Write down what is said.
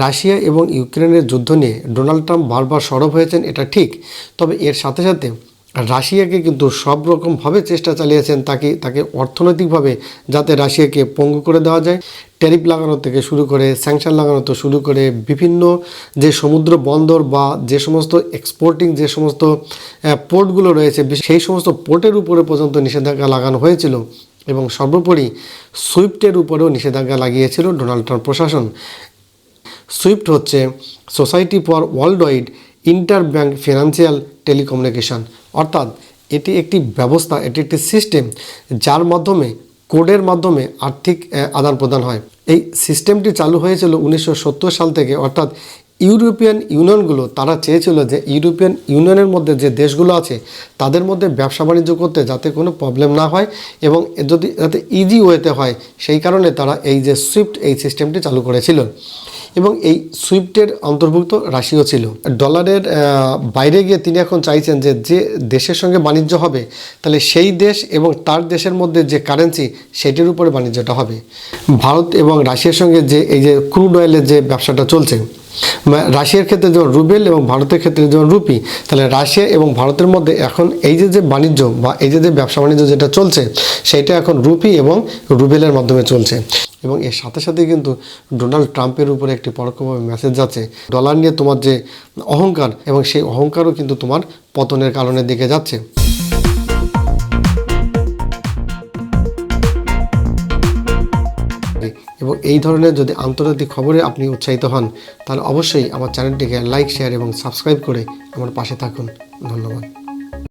Russia এবং ইউক্রেনের যুদ্ধ নিয়ে ডোনাল্ড ট্রাম্প বারবার সরব হয়েছেন, এটা ঠিক। তবে এর সাথে সাথে রাশিয়াকে কিন্তু সব রকমভাবে চেষ্টা চালিয়েছেন তাকে তাকে অর্থনৈতিকভাবে যাতে রাশিয়াকে পঙ্গু করে দেওয়া যায়। ট্যারিফ লাগানো থেকে শুরু করে, স্যাংশন লাগানো থেকে শুরু করে, বিভিন্ন যে সমুদ্র বন্দর বা যে সমস্ত এক্সপোর্টিং যে সমস্ত পোর্টগুলো রয়েছে সেই সমস্ত পোর্টের উপরে পর্যন্ত নিষেধাজ্ঞা লাগানো হয়েছিল এবং সর্বোপরি সুইফটের উপরেও নিষেধাজ্ঞা লাগিয়েছিল ডোনাল্ড ট্রাম্প প্রশাসন। সুইফট হচ্ছে society for world wide interbank financial telecommunication. অর্থাৎ এটি একটি ব্যবস্থা, এটি একটি সিস্টেম যার মাধ্যমে, কোডের মাধ্যমে আর্থিক আদান প্রদান হয়। এই সিস্টেমটি চালু হয়েছিল উনিশশো সত্তর সাল থেকে। অর্থাৎ ইউরোপিয়ান ইউনিয়নগুলো, তারা চেয়েছিল যে ইউরোপিয়ান ইউনিয়নের মধ্যে যে দেশগুলো আছে, তাদের মধ্যে ব্যবসা বাণিজ্য করতে যাতে কোনো প্রবলেম না হয় এবং যদি, যাতে ইজি ওয়েতে হয়, সেই কারণে তারা এই যে সুইফট এই সিস্টেমটি চালু করেছিল। এবং এই সুইফটের অন্তর্ভুক্ত রাশিও ছিল। ডলারের বাইরে গিয়ে তিনি এখন চাইছেন যে যে দেশের সঙ্গে বাণিজ্য হবে, তাহলে সেই দেশ এবং তার দেশের মধ্যে যে কারেন্সি সেটির উপরে বাণিজ্যটা হবে। ভারত এবং রাশিয়ার সঙ্গে যে এই যে ক্রুড অয়েলের যে ব্যবসাটা চলছে রাশিয়ার ক্ষেত্রে যেমন রুবেল এবং ভারতের ক্ষেত্রে যেমন রুপি, তাহলে রাশিয়া এবং ভারতের মধ্যে এখন এই যে যে বাণিজ্য বা এই যে যে ব্যবসা বাণিজ্য যেটা চলছে, সেটা এখন রুপি এবং রুবেলের মাধ্যমে চলছে। এবং এর সাথে সাথে কিন্তু ডোনাল্ড ট্রাম্পের উপরে একটি পরোক্ষভাবে মেসেজ যাচ্ছে, ডলার নিয়ে তোমার যে অহংকার, এবং সেই অহংকারও কিন্তু তোমার পতনের কারণের দিকে যাচ্ছে। এবং এই ধরনের যদি আন্তর্জাতিক খবরে আপনি উৎসাহিত হন, তাহলে অবশ্যই আমার চ্যানেলটিকে লাইক, শেয়ার এবং সাবস্ক্রাইব করে আমার পাশে থাকুন। ধন্যবাদ।